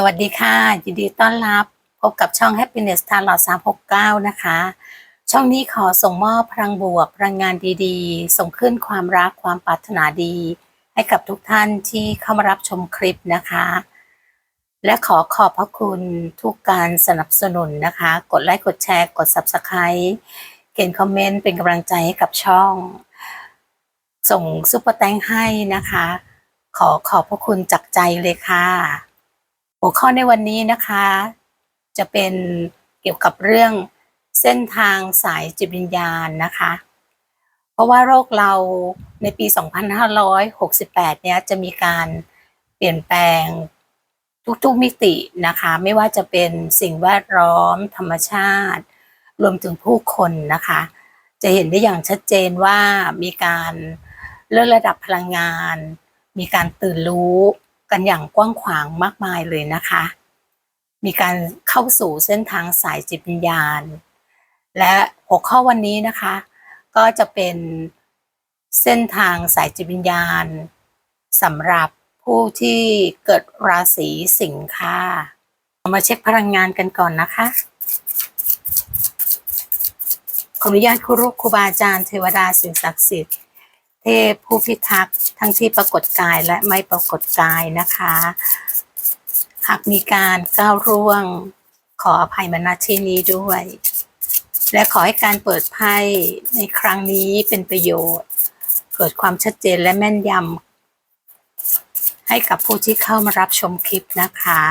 สวัสดีค่ะ ยินดีต้อนรับ พบกับช่อง Happiness t a l o t 369 นะคะ ช่องนี้ขอส่งมอบพลังบวกพลังงานดีๆ ส่งขึ้นความรักความปรารถนาดี ให้กับทุกท่านที่เข้ามารับชมคลิปนะคะ และขอขอบพระคุณทุกการสนับสนุนนะคะ กดไลค์กดแชร์กด Subscribe เขียนคอมเมนต์เป็นกำลังใจให้กับช่อง ส่งซุปเปอร์แตงให้นะคะ ขอขอบพระคุณจากใจเลยค่ะ หัวข้อในวันนี้นะคะ จะเป็นเกี่ยวกับเรื่องเส้นทางสายจิตวิญญาณนะคะ เพราะว่าโรคเราในปี 2568 เนี่ยจะมีการเปลี่ยนแปลงทุกๆมิตินะคะ ไม่ว่าจะเป็นสิ่งแวดล้อม ธรรมชาติ รวมถึงผู้คนนะคะ จะเห็นได้อย่างชัดเจนว่ามีการเลื่อนระดับพลังงาน มีการตื่นรู้ กันอย่างกว้างขวางมากมายเลยนะคะ มีการเข้าสู่เส้นทางสายจิตวิญญาณ และหัวข้อวันนี้นะคะ ก็จะเป็นเส้นทางสายจิตวิญญาณสำหรับผู้ที่เกิดราศีสิงค์ค่ะเรามาเช็คพลังงานกันก่อนนะคะ ขออนุญาตครูรูปครูบาอาจารย์เทวดาสิ่งศักดิ์สิทธิ์ พผู้พิทักษ์ทั้งที่ปรากฏกายและไม่ปรากฏกายนะคะ หากมีการก้าวร่วงขออภัยมาณที่นี้ด้วย และขอให้การเปิดไพ่ในครั้งนี้เป็นประโยชน์ เกิดความชัดเจนและแม่นยำให้กับผู้ที่เข้ามารับชมคลิปนะคะ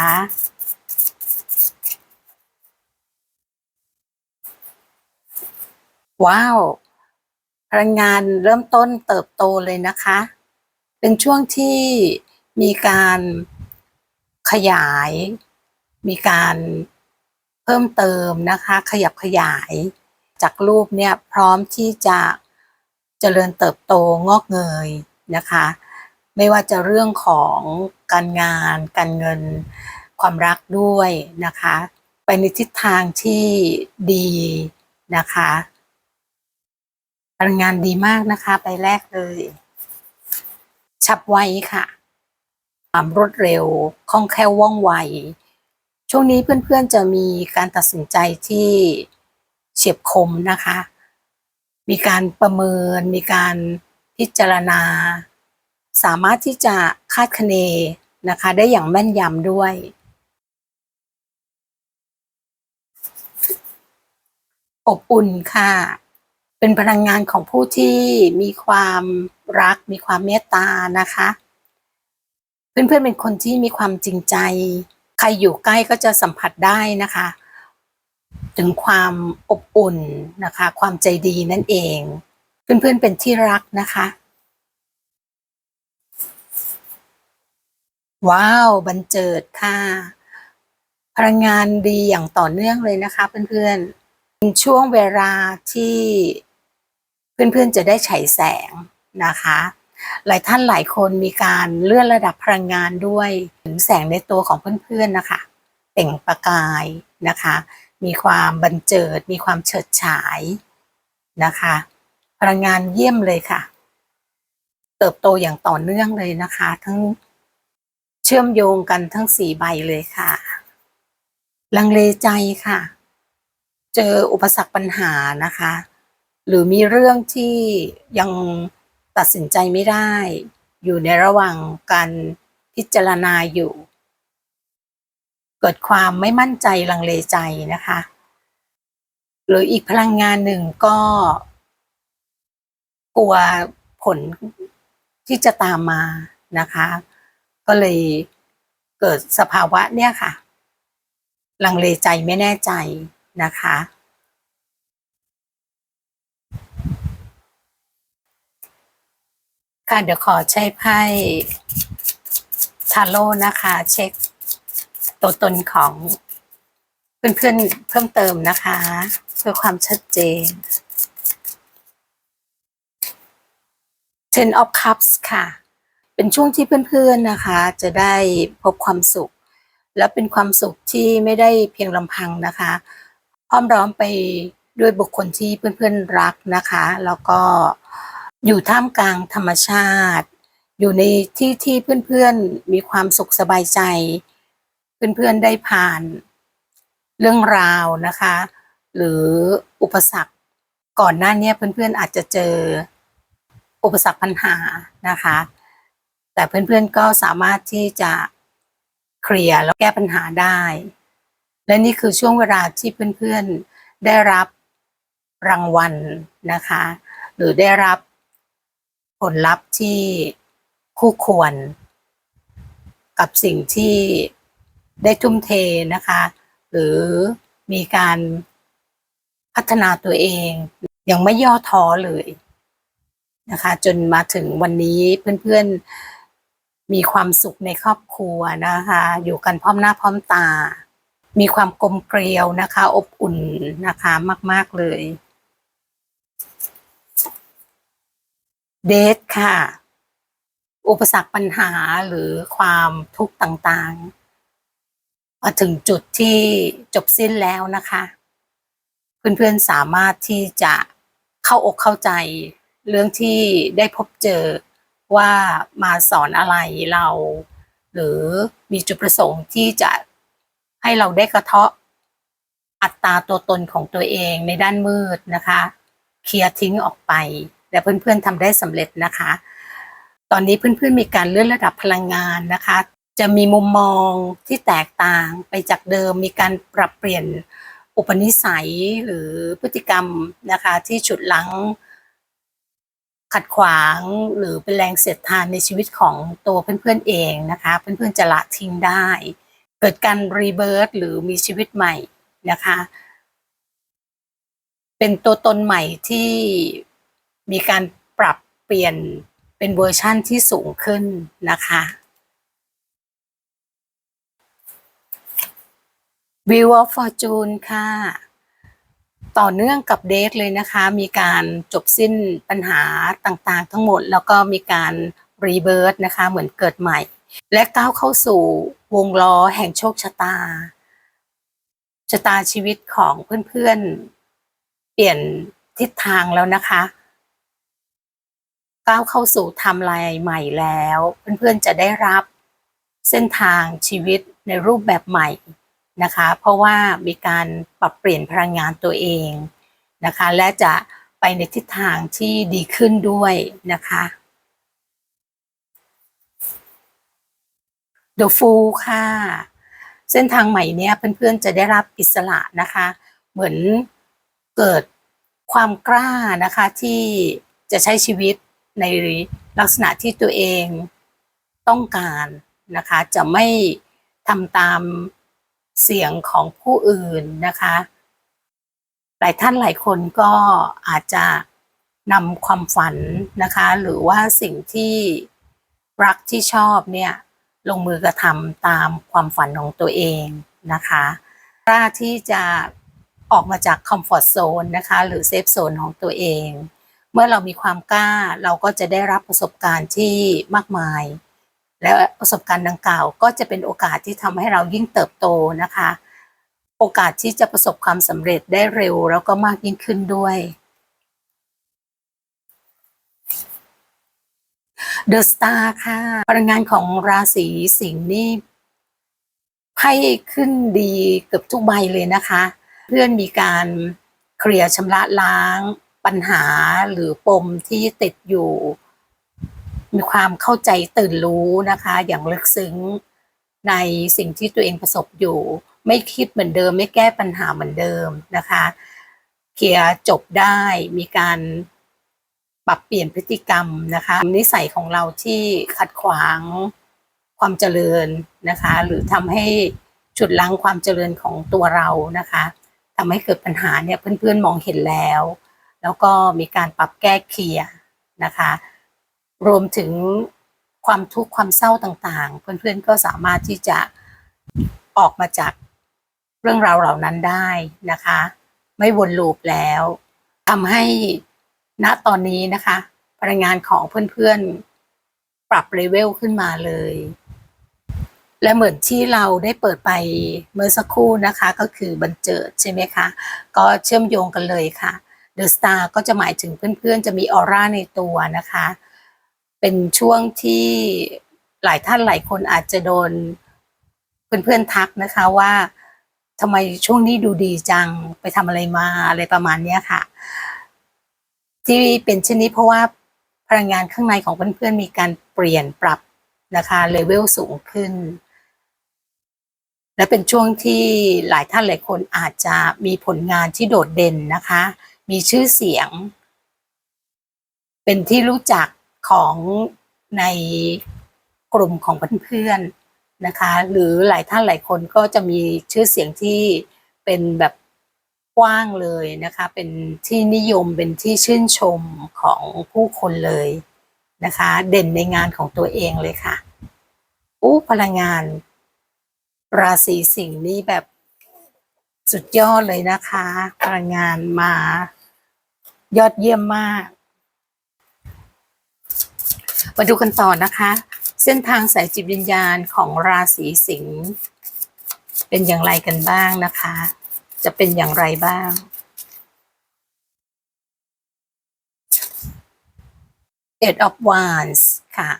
ว้าว ลังงานเริ่มต้นเติบโตเลยนะคะ เป็นช่วงที่มีการขยาย มีการเพิ่มเติมนะคะ ขยับขยายจากรูปเนี่ยพร้อมที่จะเจริญเติบโตงอกเงยนะคะ ไม่ว่าจะเรื่องของการงาน การเงิน ความรักด้วยนะคะ ไปในทิศทางที่ดีนะคะ พลังงานดีมากนะคะไปแรกเลย ฉับไวค่ะ ความรวดเร็วคล่องแคล่วว่องไว ช่วงนี้เพื่อนๆจะมีการตัดสินใจที่เฉียบคมนะคะ มีการประเมิน มีการพิจารณา สามารถที่จะคาดคะเนนะคะ ได้อย่างแม่นยำด้วย อบอุ่นค่ะ เป็นพลังงานของผู้ที่มีความรัก มีความเมตตานะคะ เพื่อนๆเป็นคนที่มีความจริงใจ ใครอยู่ใกล้ก็จะสัมผัสได้นะคะ ถึงความอบอุ่นนะคะ ความใจดีนั่นเอง เพื่อนๆเป็นที่รักนะคะ ว้าวบันเจิดค่ะ พลังงานดีอย่างต่อเนื่องเลยนะคะ เพื่อนๆเป็นช่วงเวลาที่ เพื่อนๆจะได้ฉายแสงนะคะ หลายท่านหลายคนมีการเลื่อนระดับพลังงานด้วยถึงแสงในตัวของเพื่อนๆนะคะเปล่งประกายนะคะ มีความบันเจิด มีความเฉิดฉายนะคะ พลังงานเยี่ยมเลยค่ะ เติบโตอย่างต่อเนื่องเลยนะคะ ทั้งเชื่อมโยงกันทั้งสี่ใบเลยค่ะ ลังเลใจค่ะ เจออุปสรรคปัญหานะคะ หรือมีเรื่องที่ยังตัดสินใจไม่ได้ อยู่ในระหว่างการพิจารณาอยู่ เกิดความไม่มั่นใจลังเลใจนะคะ หรืออีกพลังงานหนึ่งก็ กลัวผลที่จะตามมานะคะ ก็เลยเกิดสภาวะเนี่ยค่ะ ลังเลใจไม่แน่ใจนะคะ ค่ะเดี๋ยวขอใช้ไพ่ทาโร่นะคะ เช็คตัวตนของเพื่อนๆเพิ่มเติมนะคะ เพื่อความชัดเจน Ten of Cups ค่ะ เป็นช่วงที่เพื่อนๆนะคะ จะได้พบความสุข และเป็นความสุขที่ไม่ได้เพียงลำพังนะคะพร้อมร้อมไปด้วยบุคคลที่เพื่อนๆรักนะคะ แล้วก็ อยู่ท่ามกลางธรรมชาติ อยู่ในที่ที่เพื่อนๆมีความสุขสบายใจ เพื่อนๆได้ผ่านเรื่องราวนะคะ หรืออุปสรรคก่อนหน้านี้เพื่อนๆอาจจะเจออุปสรรคปัญหานะคะ แต่เพื่อนๆก็สามารถที่จะเคลียร์แล้วแก้ปัญหาได้ และนี่คือช่วงเวลาที่เพื่อนๆได้รับรางวัลนะคะ หรือได้รับ ผลลัพธ์ที่คู่ควร กับสิ่งที่ได้ทุ่มเทนะคะ หรือมีการพัฒนาตัวเองยังไม่ย่อท้อเลยนะคะ จนมาถึงวันนี้เพื่อนๆมีความสุขในครอบครัวนะคะ อยู่กันพร้อมหน้าพร้อมตา มีความกลมเกลียวนะคะ อบอุ่นนะคะมาก ๆเลย เดทค่ะ อุปสรรคปัญหาหรือความทุกข์ต่างๆมาถึงจุดที่จบสิ้นแล้วนะคะ เพื่อนๆสามารถที่จะเข้าอกเข้าใจ เรื่องที่ได้พบเจอว่ามาสอนอะไรเรา หรือมีจุดประสงค์ที่จะให้เราได้กระเทาะอัตราตัวตนของตัวเองในด้านมืดนะคะ เคลียร์ทิ้งออกไป และเพื่อนๆทำได้สำเร็จนะคะ ตอนนี้เพื่อนๆมีการเลื่อนระดับพลังงานนะคะ จะมีมุมมองที่แตกต่างไปจากเดิม มีการปรับเปลี่ยนอุปนิสัยหรือพฤติกรรมนะคะ ที่ฉุดลังขัดขวางหรือเป็นแรงเสียดทานในชีวิตของตัวเพื่อนๆเองนะคะ เพื่อนๆจะละทิ้งได้ เกิดการรีเบิร์ตหรือมีชีวิตใหม่นะคะ เป็นตัวตนใหม่ที่ มีการปรับเปลี่ยนเป็นเวอร์ชั่นที่สูงขึ้นนะคะ Wheel of Fortune ค่ะ ต่อเนื่องกับเดทเลยนะคะ มีการจบสิ้นปัญหาต่างๆ ทั้งหมด แล้วก็มีการรีเบิร์ตนะคะ เหมือนเกิดใหม่ และก้าวเข้าสู่วงล้อแห่งโชคชะตา ชะตาชีวิตของเพื่อนๆ เปลี่ยนทิศทางแล้วนะคะ ก้าวเข้าสู่ไทม์ไลน์ใหม่แล้ว เพื่อนๆจะได้รับเส้นทางชีวิตในรูปแบบใหม่นะคะ เพราะว่ามีการปรับเปลี่ยนพลังงานตัวเองนะคะ และจะไปในทิศทางที่ดีขึ้นด้วยนะคะ The Fool ค่ะ เส้นทางใหม่เนี้ยเพื่อนๆจะได้รับอิสระนะคะ เหมือนเกิดความกล้านะคะที่จะใช้ชีวิต ในลักษณะที่ตัวเองต้องการนะคะ จะไม่ทำตามเสียงของผู้อื่นนะคะ หลายท่านหลายคนก็อาจจะนำความฝันนะคะ หรือว่าสิ่งที่รักที่ชอบเนี่ยลงมือกระทำตามความฝันของตัวเองนะคะกล้าที่จะออกมาจากคอมฟอร์ทโซนนะคะ หรือเซฟโซนของตัวเอง มื่อเรามีความกล้าเราก็จะได้รับประสบการณ์ที่มากมาย และประสบการณ์ดังกล่าว ก็จะเป็นโอกาสที่ทำให้เรายิ่งเติบโตนะคะ โอกาสที่จะประสบความสำเร็จได้เร็วแล้วก็มากยิ่งขึ้นด้วย เดอะสตาร์ค่ะพลังงานของราศีสิงห์นี่ไพ่ขึ้นดีเกือบทุกใบเลยนะคะ เพื่อนมีการเคลียร์ชำระล้าง ปัญหาหรือปมที่ติดอยู่ มีความเข้าใจตื่นรู้นะคะ อย่างลึกซึ้งในสิ่งที่ตัวเองประสบอยู่ ไม่คิดเหมือนเดิม ไม่แก้ปัญหาเหมือนเดิมนะคะเคลียร์จบได้มีการปรับเปลี่ยนพฤติกรรมนะคะ นิสัยของเราที่ขัดขวางความเจริญนะคะ หรือทำให้ฉุดลังความเจริญของตัวเรานะคะทำให้เกิดปัญหาเนี่ยเพื่อนๆมองเห็นแล้ว แล้วก็มีการปรับแก้เคลียร์นะคะ รวมถึงความทุกข์ความเศร้าต่างๆ เพื่อนๆก็สามารถที่จะออกมาจากเรื่องราวเหล่านั้นได้นะคะ ไม่วนลูปแล้วทำให้ณตอนนี้นะคะ พลังงานของเพื่อนๆ ปรับเลเวลขึ้นมาเลย และเหมือนที่เราได้เปิดไปเมื่อสักครู่นะคะ ก็คือบันเจิดใช่ไหมคะ ก็เชื่อมโยงกันเลยค่ะ เดอะสตาร์ก็จะหมายถึงเพื่อนๆ จะมีออร่าในตัวนะคะ เป็นช่วงที่หลายท่านหลายคนอาจจะโดนเพื่อนๆทักนะคะว่าทำไมช่วงนี้ดูดีจังไปทำอะไรมาอะไรประมาณนี้ค่ะ ที่เป็นเช่นนี้เพราะว่าพลังงานข้างในของเพื่อนๆมีการเปลี่ยนปรับนะคะเลเวลสูงขึ้น และเป็นช่วงที่หลายท่านหลายคนอาจจะมีผลงานที่โดดเด่นนะคะ มีชื่อเสียง เป็นที่รู้จักของในกลุ่มของเพื่อนๆนะคะ หรือหลายท่านหลายคนก็จะมีชื่อเสียงที่เป็นแบบกว้างเลยนะคะ เป็นที่นิยมเป็นที่ชื่นชมของผู้คนเลยนะคะ เด่นในงานของตัวเองเลยค่ะอู้พลังงาน ราศีสิงห์นี่แบบสุดยอดเลยนะคะ พลังงานมา ยอดเยี่ยมมาก มาดูกันต่อนะคะ เส้นทางสายจิตวิญญาณของราศีสิงห์เป็นอย่างไรกันบ้างนะคะ จะเป็นอย่างไรบ้าง Eight of Wands ค่ะ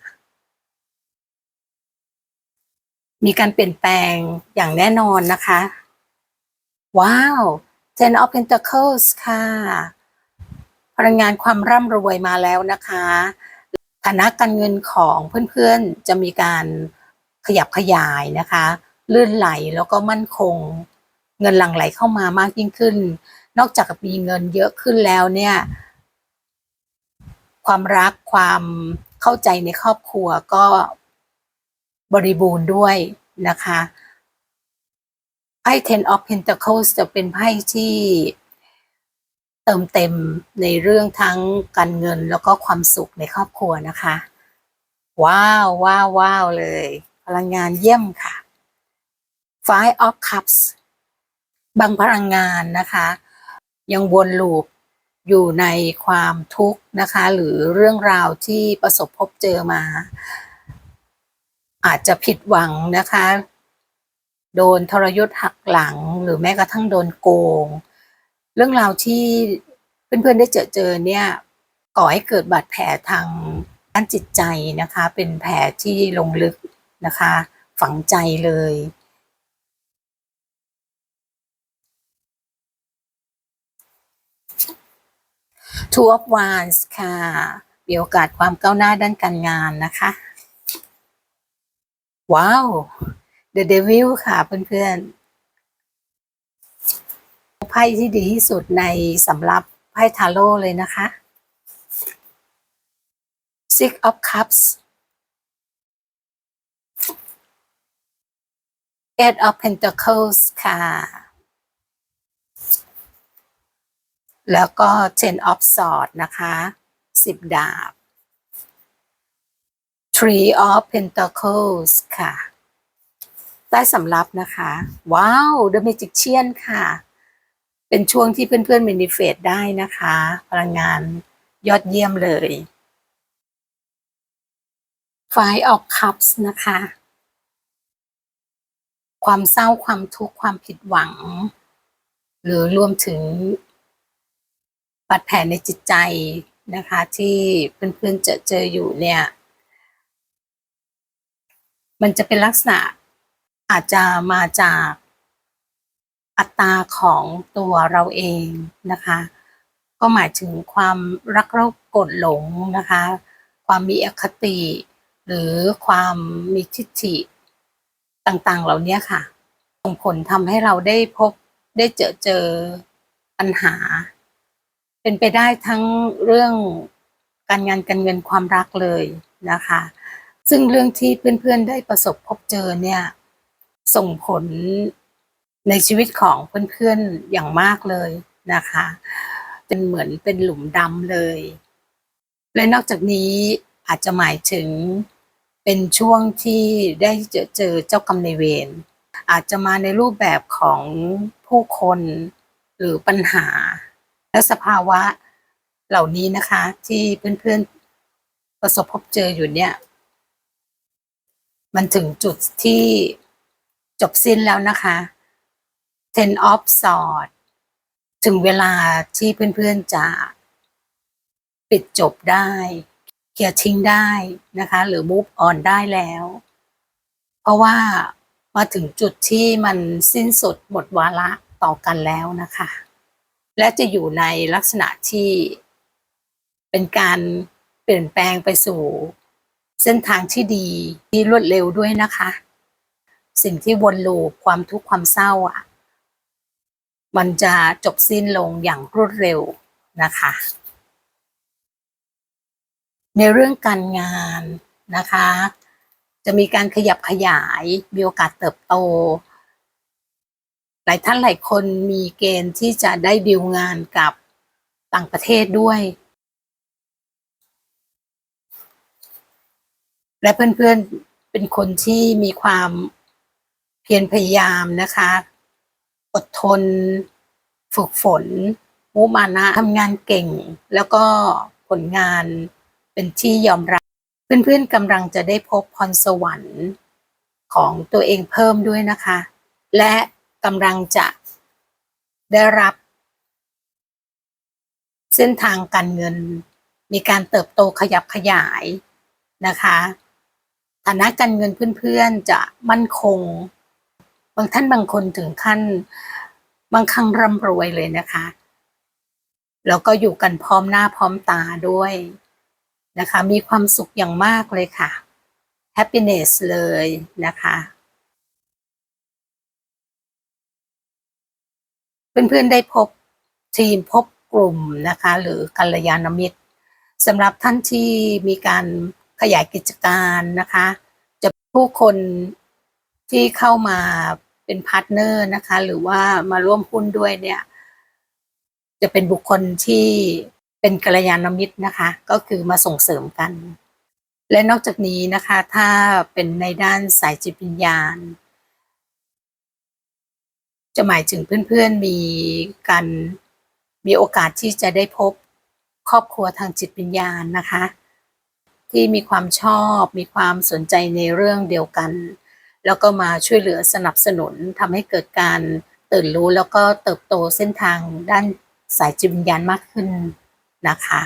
มีการเปลี่ยนแปลงอย่างแน่นอนนะคะ ว้าว Ten of Pentacles ค่ะ พลังงานความร่ำรวยมาแล้วนะคะฐานะการเงินของเพื่อนๆจะมีการขยับขยายนะคะลื่นไหลแล้วก็มั่นคง เงินหลั่งไหลเข้ามามากยิ่งขึ้น นอกจากมีเงินเยอะขึ้นแล้วเนี่ย ความรักความเข้าใจในครอบครัวก็บริบูรณ์ด้วยนะคะไพ่ Ten of Pentacles จะเป็นไพ่ที่ เติมเต็มในเรื่องทั้งการเงินแล้วก็ความสุขในครอบครัวนะคะ ว้าวว้าวว้าวเลย พลังงานเยี่ยมค่ะ Five of Cups บางพลังงานนะคะ ยังวนลูปอยู่ในความทุกข์นะคะ หรือเรื่องราวที่ประสบพบเจอมา อาจจะผิดหวังนะคะ โดนทรยศหักหลังหรือแม้กระทั่งโดนโกง เรื่องราวที่เพื่อนๆได้เจอเจอเนี่ยก่อให้เกิดบาดแผลทางด้านจิตใจนะคะ เป็นแผลที่ลงลึกนะคะ ฝังใจเลย Two of Wands ค่ะมีโอกาสความก้าวหน้าด้านการงานนะคะ ว้าว The Devil ค่ะเพื่อนๆ ไพ่ที่ดีที่สุดในสำหรับไพ่ทาโร่เลยนะคะ Six of Cups Eight of Pentacles ค่ะ แล้วก็ Ten of Swords นะคะสิบดาบ Three of Pentacles ค่ะได้สำรับนะคะ ว้าว The Magician ค่ะ เป็นช่วงที่เพื่อนๆ manifest ได้นะคะ พลังงานยอดเยี่ยมเลย Five of Cups นะคะ ความเศร้าความทุกข์ความผิดหวัง หรือรวมถึงบาดแผลในจิตใจนะคะ ที่เพื่อนๆเจอเจออยู่เนี่ย มันจะเป็นลักษณะอาจจะมาจาก อัตราของตัวเราเองนะคะ ก็หมายถึงความรักโรคกดหลงนะคะ ความมีอคติ หรือความมีทิฏฐิต่างๆ เหล่านี้ค่ะส่งผลทำให้เราได้พบได้เจอเจอปัญหา เป็นไปได้ทั้งเรื่องการงานการเงินความรักเลยนะคะ ซึ่งเรื่องที่เพื่อนๆได้ประสบพบเจอเนี่ย ส่งผล ในชีวิตของเพื่อนๆอย่างมากเลยนะคะ เป็นเหมือนเป็นหลุมดำเลย และนอกจากนี้อาจจะหมายถึงเป็นช่วงที่ได้เจอเจอเจ้ากรรมในเวรอาจจะมาในรูปแบบของผู้คนหรือปัญหา และสภาวะเหล่านี้นะคะ ที่เพื่อนๆประสบพบเจออยู่เนี่ย มันถึงจุดที่จบสิ้นแล้วนะคะ Ten of Swords ถึงเวลาที่เพื่อนๆจะปิดจบได้ เคลียร์ทิ้งได้นะคะ หรือ move on ได้แล้ว เพราะว่ามาถึงจุดที่มันสิ้นสุดหมดวาระต่อกันแล้วนะคะ และจะอยู่ในลักษณะที่เป็นการเปลี่ยนแปลงไปสู่ เส้นทางที่ดีที่รวดเร็วด้วยนะคะ สิ่งที่วนลูปความทุกข์ความเศร้าอะ มันจะจบสิ้นลงอย่างรวดเร็วนะคะ ในเรื่องการงานนะคะ จะมีการขยับขยายมีโอกาสเติบโต หลายท่านหลายคนมีเกณฑ์ที่จะได้ดีลงานกับต่างประเทศด้วย และเพื่อนๆเป็นคนที่มีความเพียรพยายามนะคะ อดทน ฝึกฝน มุมานะทำงานเก่ง แล้วก็ผลงานเป็นที่ยอมรับ เพื่อนๆกำลังจะได้พบพรสวรรค์ของตัวเองเพิ่มด้วยนะคะ และกำลังจะได้รับ เส้นทางการเงิน มีการเติบโตขยับขยายนะคะฐานะการเงินเพื่อนๆจะมั่นคง บางท่านบางคนถึงขั้น บางครั้งร่ำรวยเลยนะคะ แล้วก็อยู่กันพร้อมหน้าพร้อมตาด้วยนะคะ มีความสุขอย่างมากเลยค่ะ happiness เลยนะคะเพื่อนๆได้พบทีมพบกลุ่มนะคะ หรือกัลยาณมิตรสำหรับท่านที่มีการขยายกิจการนะคะ จะผู้คนที่เข้ามา เป็นพาร์ทเนอร์นะคะ หรือว่ามาร่วมหุ้นด้วยเนี่ย จะเป็นบุคคลที่เป็นกัลยาณมิตรนะคะ ก็คือมาส่งเสริมกัน และนอกจากนี้นะคะ ถ้าเป็นในด้านสายจิตวิญญาณ จะหมายถึงเพื่อนๆมีการมีโอกาสที่จะได้พบครอบครัวทางจิตวิญญาณนะคะ ที่มีความชอบมีความสนใจในเรื่องเดียวกัน แล้วก็มาช่วยเหลือสนับสนุนทำให้เกิดการตื่นรู้แล้วก็เติบโตเส้นทางด้านสายจิตวิญญาณมากขึ้นนะคะ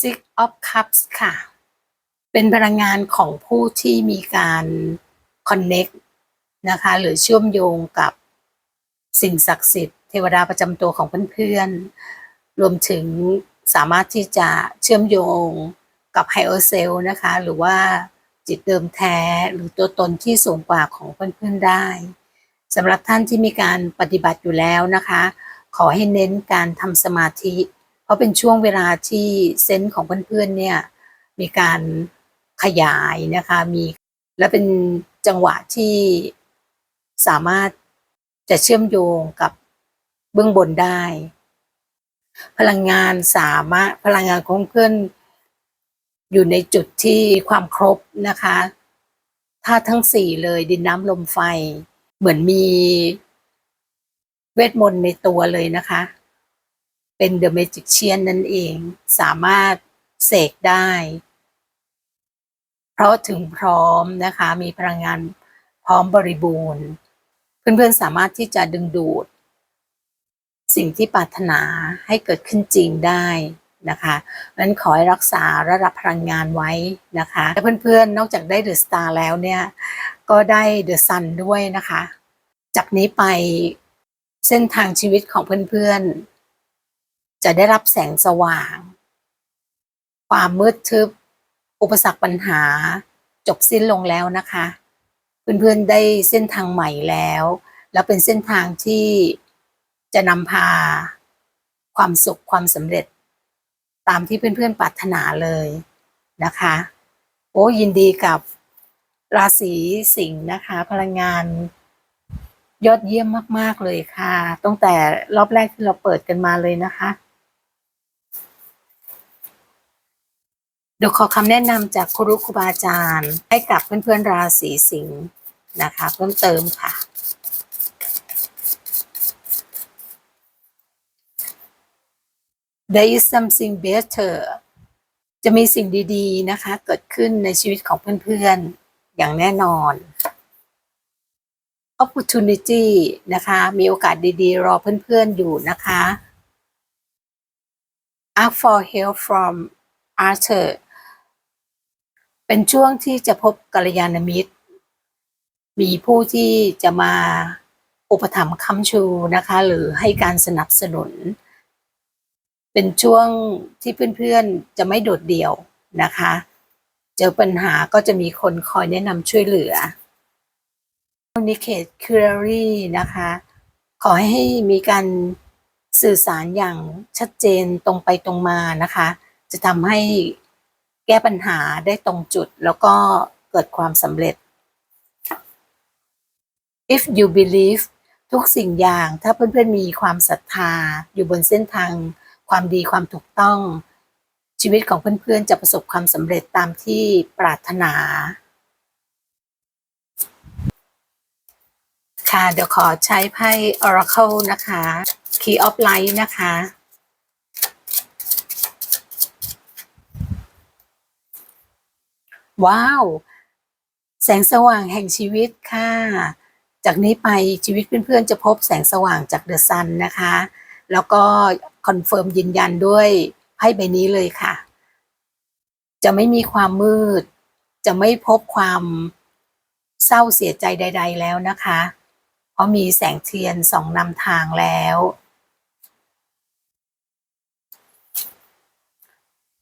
Six of Cups ค่ะ เป็นพลังงานของผู้ที่มีการ connect นะคะ หรือเชื่อมโยงกับสิ่งศักดิ์สิทธิ์เทวดาประจำตัวของเพื่อนๆ รวมถึง สามารถที่จะเชื่อมโยงกับไฮโอเซลนะคะ หรือว่าจิตเดิมแท้หรือตัวตนที่สูงกว่าของเพื่อนๆได้สำหรับท่านที่มีการปฏิบัติอยู่แล้วนะคะ ขอให้เน้นการทำสมาธิ เพราะเป็นช่วงเวลาที่เซนส์ของเพื่อนๆเนี่ยมีการขยายนะคะมีและเป็นจังหวะที่สามารถจะเชื่อมโยงกับเบื้องบนได้ พลังงานสามารถพลังงานของเพื่อนอยู่ในจุดที่ความครบนะคะธาตุทั้งสี่เลยดินน้ำลมไฟ เหมือนมีเวทมนต์ในตัวเลยนะคะ เป็นเดอะเมจิกเชียนนั่นเองสามารถเสกได้ เพราะถึงพร้อมนะคะ มีพลังงานพร้อมบริบูรณ์ เพื่อนๆสามารถที่จะดึงดูด สิ่งที่ปรารถนาให้เกิดขึ้นจริงได้นะคะนั้นขอให้รักษาระดับพลังงานไว้นะคะและเพื่อนๆ นอกจากได้เดอะสตาร์แล้วเนี่ย ก็ได้เดอะซันด้วยนะคะ จากนี้ไปเส้นทางชีวิตของเพื่อนๆ จะได้รับแสงสว่าง ความมืดทึบ อุปสรรคปัญหา จบสิ้นลงแล้วนะคะ เพื่อนๆ ได้เส้นทางใหม่แล้ว แล้วเป็นเส้นทางที่ จะนำพาความสุขความสำเร็จ ตามที่เพื่อนๆปรารถนาเลยนะคะ โอ้ยินดีกับราศีสิงห์นะคะ พลังงานยอดเยี่ยมมาก ๆ เลยค่ะ ตั้งแต่รอบแรกที่เราเปิดกันมาเลยนะคะ เดี๋ยวขอคำแนะนำจากครูครูบาอาจารย์ ให้กับเพื่อน ๆ ราศีสิงห์นะคะ เพิ่มเติมค่ะ There is something better จะมีสิ่งดีๆนะคะ เกิดขึ้นในชีวิตของเพื่อนๆ อย่างแน่นอน opportunity นะคะ มีโอกาสดีๆ รอเพื่อนๆ อยู่นะคะ ask for help from Arthur เป็นช่วงที่จะพบกัลยาณมิตร มีผู้ที่จะมาอุปถัมภ์คำชูนะคะ หรือให้การสนับสนุน เป็นช่วงที่เพื่อนๆจะไม่โดดเดี่ยวนะคะ เจอปัญหาก็จะมีคนคอยแนะนำช่วยเหลือ communicate clearly นะคะ ขอให้มีการสื่อสารอย่างชัดเจนตรงไปตรงมานะคะ จะทำให้แก้ปัญหาได้ตรงจุดแล้วก็เกิดความสำเร็จ if you believe ทุกสิ่งอย่างถ้าเพื่อนๆมีความศรัทธาอยู่บนเส้นทาง ความดีความถูกต้อง ชีวิตของเพื่อนๆ จะประสบความสำเร็จตามที่ปรารถนา ค่ะ เดี๋ยวขอใช้ไพ่ Oracle นะคะ Key of Light นะคะว้าว แสงสว่างแห่งชีวิตค่ะ จากนี้ไปชีวิตเพื่อนๆจะพบแสงสว่างจากเดอะซันนะคะ แล้วก็ คอนเฟิร์มยืนยันด้วยไพ่ใบนี้เลยค่ะ จะไม่มีความมืด จะไม่พบความเศร้าเสียใจใด ๆ แล้วนะคะ เพราะมีแสงเทียนส่องนำทางแล้ว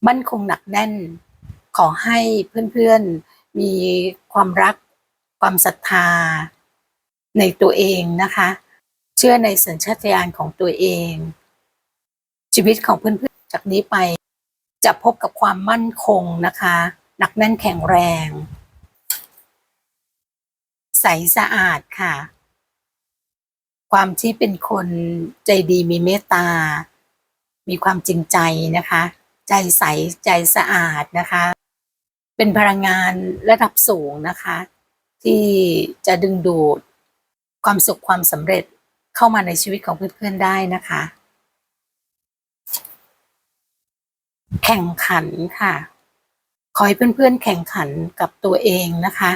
มั่นคงหนักแน่น ขอให้เพื่อนๆมีความรักความศรัทธาในตัวเองนะคะ เชื่อในสัญชาตญาณของตัวเอง ชีวิตของเพื่อนๆจากนี้ไปจะพบกับความมั่นคงนะคะ หนักแน่นแข็งแรง ใสสะอาดค่ะ ความที่เป็นคนใจดีมีเมตตา มีความจริงใจนะคะ ใจใสใจสะอาดนะคะ เป็นพลังงานระดับสูงนะคะ ที่จะดึงดูดความสุขความสำเร็จเข้ามาในชีวิตของเพื่อนๆได้นะคะ แข่งขันค่ะ ขอให้เพื่อนๆแข่งขันกับตัวเองนะคะ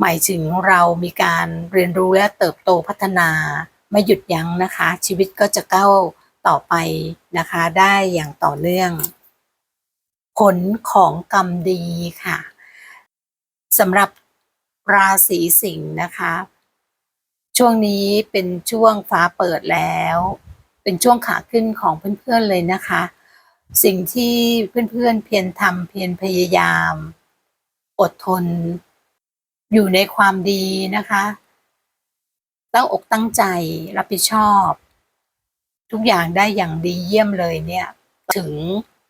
หมายถึงเรามีการเรียนรู้และเติบโตพัฒนาไม่หยุดยั้งนะคะ ชีวิตก็จะก้าวต่อไปนะคะ ได้อย่างต่อเนื่อง ผลของกรรมดีค่ะสำหรับราศีสิงห์นะคะ ช่วงนี้เป็นช่วงฟ้าเปิดแล้ว เป็นช่วงขาขึ้นของเพื่อนๆเลยนะคะ สิ่งที่เพื่อนๆเพียรทำเพียรพยายาม อดทน อยู่ในความดีนะคะ ตั้งอกตั้งใจรับผิดชอบ ทุกอย่างได้อย่างดีเยี่ยมเลยเนี่ย ถึง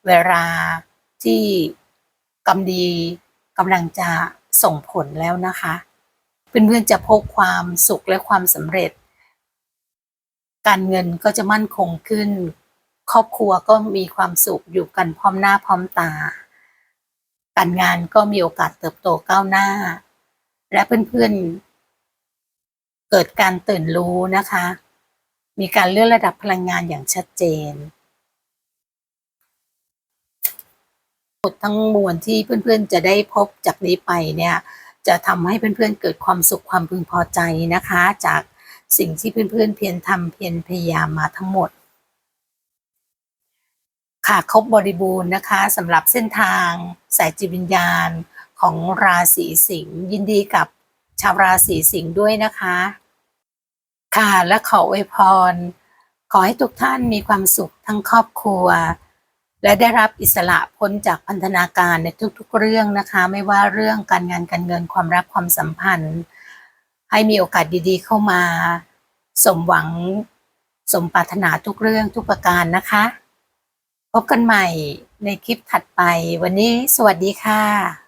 เวลาที่กรรมดีกำลังจะส่งผลแล้วนะคะ เพื่อนๆจะพบความสุขและความสำเร็จ การเงินก็จะมั่นคงขึ้น ครอบครัวก็มีความสุขอยู่กันพร้อมหน้าพร้อมตา การงานก็มีโอกาสเติบโตก้าวหน้า และเพื่อนๆ เกิดการตื่นรู้นะคะ มีการเลื่อนระดับพลังงานอย่างชัดเจนหมดทั้งมวลที่เพื่อนๆจะได้พบจากนี้ไปเนี่ย จะทำให้เพื่อนๆเกิดความสุขความพึงพอใจนะคะ จากสิ่งที่เพื่อนๆเพียรทำเพียรพยายามมาทั้งหมด ค่ะครบบริบูรณ์นะคะสำหรับเส้นทางสายจิตวิญญาณของราศีสิงห์ยินดีกับชาวราศีสิงห์ด้วยนะคะ ค่ะและขออวยพร ขอให้ทุกท่านมีความสุขทั้งครอบครัว และได้รับอิสระพ้นจากพันธนาการในทุกๆเรื่องนะคะ ไม่ว่าเรื่องการงานการเงินความรักความสัมพันธ์ ให้มีโอกาสดีๆเข้ามา สมหวังสมปรารถนาทุกเรื่องทุกประการนะคะ พบกันใหม่ในคลิปถัดไป วันนี้สวัสดีค่ะ